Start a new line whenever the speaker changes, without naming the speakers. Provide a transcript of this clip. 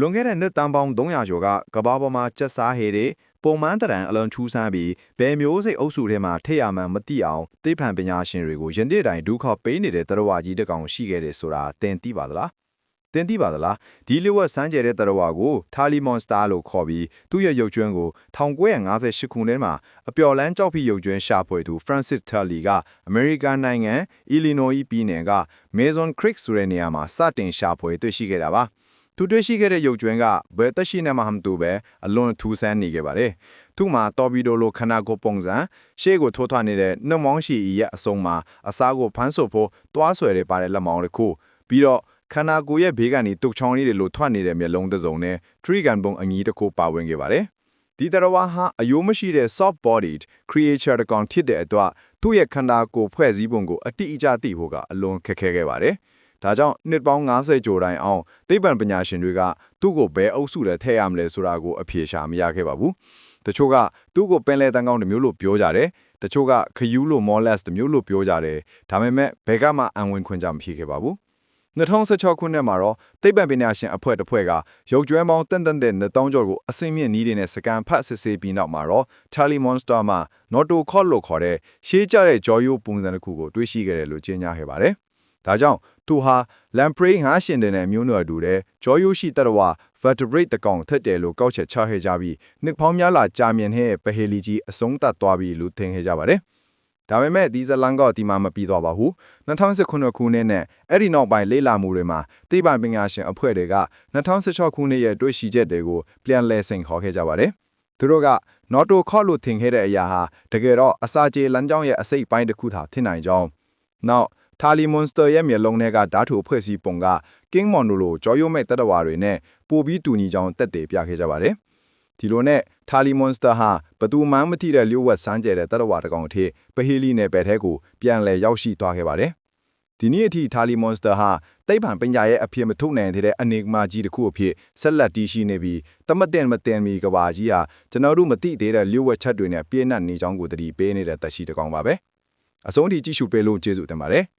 လွန်ခဲ့တဲ့နှစ်တန်ပေါင်း300ကျော်ကကဘာပေါ်မှာစက်စားဟေတွေပုံမှန်တရံအလွန်ထူးဆန်းပြီးဘယ်မျိုးစိတ်အုပ်စုထဲမှာထိတ်ရမှန်းမသိအောင်သိပ္ပံပညာရှင်တွေကိုယနေ့တိုင်ဒုက္ခပေးနေတဲ့တရဝကြီးတစ်ကောင်ရှိခဲ့တယ်ဆိုတာသင်သိပါသလားသင်သိပါသလားဒီလျှဝက်စမ်းကြဲတဲ့တရဝကိုထာလီမွန်စတာလို့ခေါ်ပြီးသူ့ရဲ့ရုပ်ကျွန်းကို1958ခုနှစ်မှာအပျော်လန်းကြောက်ဖိရုပ်ကျွန်းရှာဖွေသူ Francis Turley ကအမေရိကန်နိုင်ငံ Illinois ပြည်နယ်က Mason Creek ဆိုတဲ့နေရာမှာစတင်ရှာဖွေတွေ့ရှိခဲ့တာပါ သူတွေ့ရှိခဲ့တဲ့ရုပ်ကျွန်းကဘယ်သက်ရှိနေမှမတူပဲအလွန်ထူးဆန်းနေခဲ့ပါတယ်။သူ့မှာတော်ဘီဒိုလိုခနာကိုပုံစံရှေ့ကိုထိုးထွားနေတဲ့နှမောင်းရှိရဲ့အစုံမှာအစားကိုဖမ်းဆုပ်ဖို့တွားဆွဲရပါတဲ့လက်မောင်းတစ်ခုပြီးတော့ခန္ဓာကိုယ်ရဲ့ဘေးကနေတုတ်ချောင်းလေးတွေလိုထွက်နေတဲ့မျက်လုံးတစ်စုံနဲ့ tree gun ပုံအငီးတစ်ခုပါဝင်ခဲ့ပါတယ်။ဒီတရဝါဟာအယိုးမရှိတဲ့ soft bodied creature တကောင်ဖြစ်တဲ့အတွက်သူ့ရဲ့ခန္ဓာကိုယ်ဖွဲ့စည်းပုံကိုအတိအကျသိဖို့ကအလွန်ခက်ခဲခဲ့ပါတယ်။ ဒါကြောင့်နှစ်ပေါင်း90ကျော်တိုင်အောင်သိပ္ပံပညာရှင်တွေကသူ့ကိုဘယ်အုပ်စုထဲထည့်ရမလဲဆိုတာကိုအဖြေရှာမရခဲ့ပါဘူး။တချို့ကသူ့ကိုပင်လယ်တန်ကောင်းတစ်မျိုးလို့ပြောကြတယ်။တချို့ကခယူးလို့ mollas တစ်မျိုးလို့ပြောကြတယ်။ဒါပေမဲ့ဘယ်ကမှအံဝင်ခွင့်ကြမဖြစ်ခဲ့ပါဘူး။2016ခုနှစ်မှာတော့သိပ္ပံပညာရှင်အဖွဲ့တစ်ဖွဲ့ကရုပ်ကျွမ်းပေါင်းတန်တန်တဲ့2000ကျော်ကိုအစိမ့်မြင့်နီးတဲ့စကန်ဖတ်စစ်ဆေးပြီးနောက်မှာတော့ Charlie Monster မှာ Noto Call လို့ခေါ်တဲ့ရှေးကျတဲ့ကြော်ရိုးပုံစံတစ်ခုကိုတွေ့ရှိခဲ့တယ်လို့ကြေညာခဲ့ပါတယ်။ ဒါကြောင့်သူဟာ lamprey ငါးရှင်တဲ့မျိုးနွယ်တူတဲ့ကြောရိုးရှိတရဝ vertebrate တကောင်ထက်တယ်လို့ကောက်ချက်ချခဲ့ကြပြီးနှစ်ပေါင်းများလာကြာမြင့်တဲ့ပဟေလီကြီးအဆုံးသတ်သွားပြီလို့ထင်ခဲ့ကြပါတယ်။ဒါပေမဲ့ဒီဇလန်ကဒီမှာမပြီးသွားပါဘူး။2019ခုနှစ်နဲ့အဲ့ဒီနောက်ပိုင်းလေ့လာမှုတွေမှာသိပ္ပံပညာရှင်အဖွဲ့တွေက2016ခုနှစ်ရဲ့တွေ့ရှိချက်တွေကိုပြန်လည်စိန်ခေါ်ခဲ့ကြပါတယ်။သူတို့က Noto ခေါ်လို့ထင်ခဲ့တဲ့အရာဟာတကယ်တော့အစာကြေလမ်းကြောင်းရဲ့အစိတ်ပိုင်းတစ်ခုသာဖြစ်နိုင်ကြောင်းနောက် ထာလီမွန်စတာရဲ့မျက်လုံးထဲကဓာတ်ထိုဖွဲ့စည်းပုံကကင်းမွန်နိုလိုကြော်ရုံမဲ့တက်တဝါတွေနဲ့ပိုပြီးတူညီကြောင်းတက်တယ်ပြခဲ့ကြပါတယ်။ဒီလိုနဲ့ထာလီမွန်စတာဟာဘသူမှမသိတဲ့လျှို့ဝှက်စမ်းကြဲတဲ့တက်တဝါတစ်ကောင်အထိပဟီလီနယ်ပယ်ထဲကိုပြန်လည်ရောက်ရှိသွားခဲ့ပါတယ်။ဒီနေ့အထိထာလီမွန်စတာဟာတိတ်ဖန်ပညာရဲ့အဖြစ်မထုတ်နိုင်တဲ့အနေကမာကြီးတစ်ခုအဖြစ်ဆက်လက်တည်ရှိနေပြီးတမတင်မတင်မီကဘာကြီးဟာကျွန်တော်တို့မသိသေးတဲ့လျှို့ဝှက်ချက်တွေနဲ့ပြည့်နှက်နေကြောင်းကိုတတိပေးနေတဲ့သက်ရှိတစ်ကောင်ပါပဲ။အဆုံးထိကြည့်ရှုပေးလို့ကျေးဇူးတင်ပါတယ်။